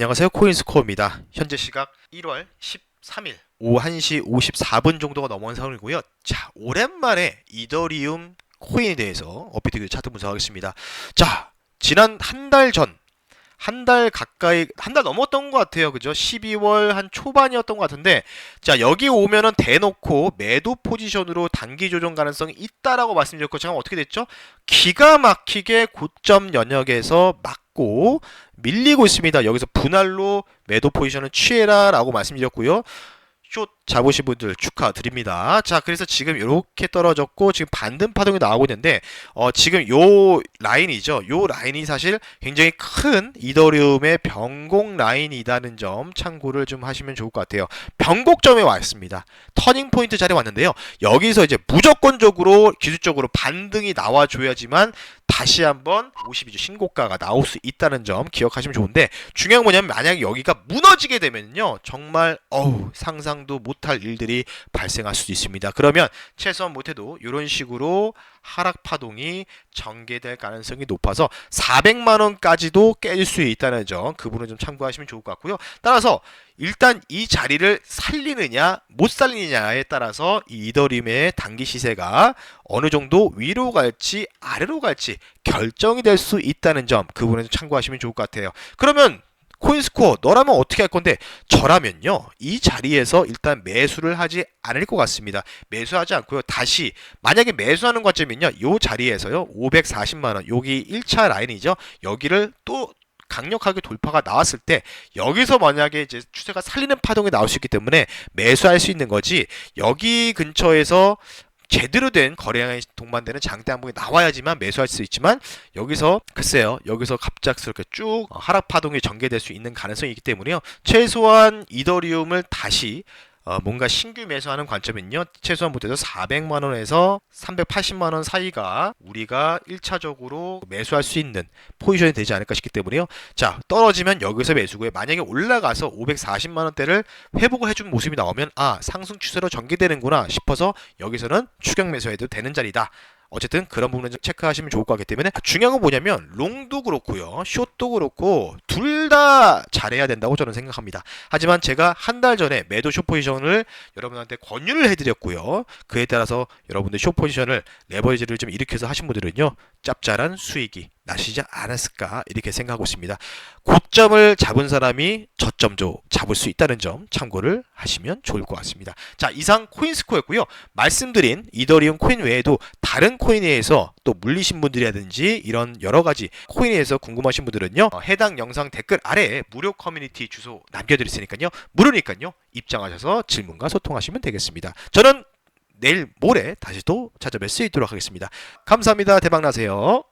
안녕하세요. 코인스코어입니다. 현재 시각 1월 13일 오후 1시 54분 정도가 넘어간 상황이고요. 자, 오랜만에 이더리움 코인에 대해서 업비트 차트 분석하겠습니다. 자, 지난 한 달 전, 한 달 가까이, 한 달 넘었던 것 같아요. 그죠? 12월 한 초반이었던 것 같은데, 자, 여기 오면은 대놓고 매도 포지션으로 단기 조정 가능성이 있다라고 말씀드렸고, 제가 어떻게 됐죠? 기가 막히게 고점 연역에서 막 고 밀리고 있습니다. 여기서 분할로 매도 포지션을 취해라 라고 말씀드렸고요. 숏 잡으신 분들 축하드립니다. 자, 그래서 지금 이렇게 떨어졌고 지금 반등 파동이 나오고 있는데 어, 지금 요 라인이죠. 요 라인이 사실 굉장히 큰 이더리움의 변곡 라인이라는 점 참고를 좀 하시면 좋을 것 같아요. 변곡점에 와 있습니다. 터닝 포인트 자리에 왔는데요. 여기서 이제 무조건적으로 기술적으로 반등이 나와 줘야지만 다시 한번 52주 신고가가 나올 수 있다는 점 기억하시면 좋은데 중요한 건 뭐냐면 만약에 여기가 무너지게 되면요 정말 어우 상상도 못할 일들이 발생할 수도 있습니다 그러면 최소한 못해도 이런 식으로 하락 파동이 전개될 가능성이 높아서 400만 원까지도 깨질 수 있다는 점그 부분 좀 참고하시면 좋을 것 같고요 따라서 일단 이 자리를 살리느냐 못 살리느냐에 따라서 이 이더리움의 단기 시세가 어느 정도 위로 갈지 아래로 갈지 결정이 될 수 있다는 점그좀 참고하시면 좋을 것 같아요. 그러면 코인스코어 너라면 어떻게 할 건데? 저라면요. 이 자리에서 일단 매수를 하지 않을 것 같습니다. 매수하지 않고요. 다시 만약에 매수하는 관점은요. 이 자리에서요. 540만원. 여기 1차 라인이죠. 여기를 또 강력하게 돌파가 나왔을 때 여기서 만약에 이제 추세가 살리는 파동이 나올 수 있기 때문에 매수할 수 있는 거지 여기 근처에서 제대로 된 거래량에 동반되는 장대 항목이 나와야지만 매수할 수 있지만 여기서 글쎄요 여기서 갑작스럽게 쭉 하락 파동이 전개될 수 있는 가능성이 있기 때문에요. 최소한 이더리움을 다시 어, 뭔가 신규 매수하는 관점은요 최소한 못해도 400만 원에서 380만 원 사이가 우리가 1차적으로 매수할 수 있는 포지션이 되지 않을까 싶기 때문에요. 자 떨어지면 여기서 매수고요. 만약에 올라가서 540만 원대를 회복을 해준 모습이 나오면 아 상승 추세로 전개되는구나 싶어서 여기서는 추격 매수해도 되는 자리다 어쨌든 그런 부분을 좀 체크하시면 좋을 것 같기 때문에 중요한 건 뭐냐면 롱도 그렇고요 숏도 그렇고 둘 다 잘해야 된다고 저는 생각합니다. 하지만 제가 한 달 전에 매도 숏 포지션을 여러분한테 권유를 해드렸고요. 그에 따라서 여러분들 숏 포지션을 레버리지를 좀 일으켜서 하신 분들은요 짭짤한 수익이 나시지 않았을까 이렇게 생각하고 있습니다. 고점을 잡은 사람이 저점도 잡을 수 있다는 점 참고를 하시면 좋을 것 같습니다. 자 이상 코인스코였고요. 말씀드린 이더리움 코인 외에도 다른 코인에 대해서 또 물리신 분들이라든지 이런 여러 가지 코인에 대해서 궁금하신 분들은요 어, 해당 영상 댓글 아래에 무료 커뮤니티 주소 남겨드렸으니까요. 무료니까요. 입장하셔서 질문과 소통하시면 되겠습니다. 저는 내일 모레 다시 또 찾아뵐 수 있도록 하겠습니다. 감사합니다. 대박 나세요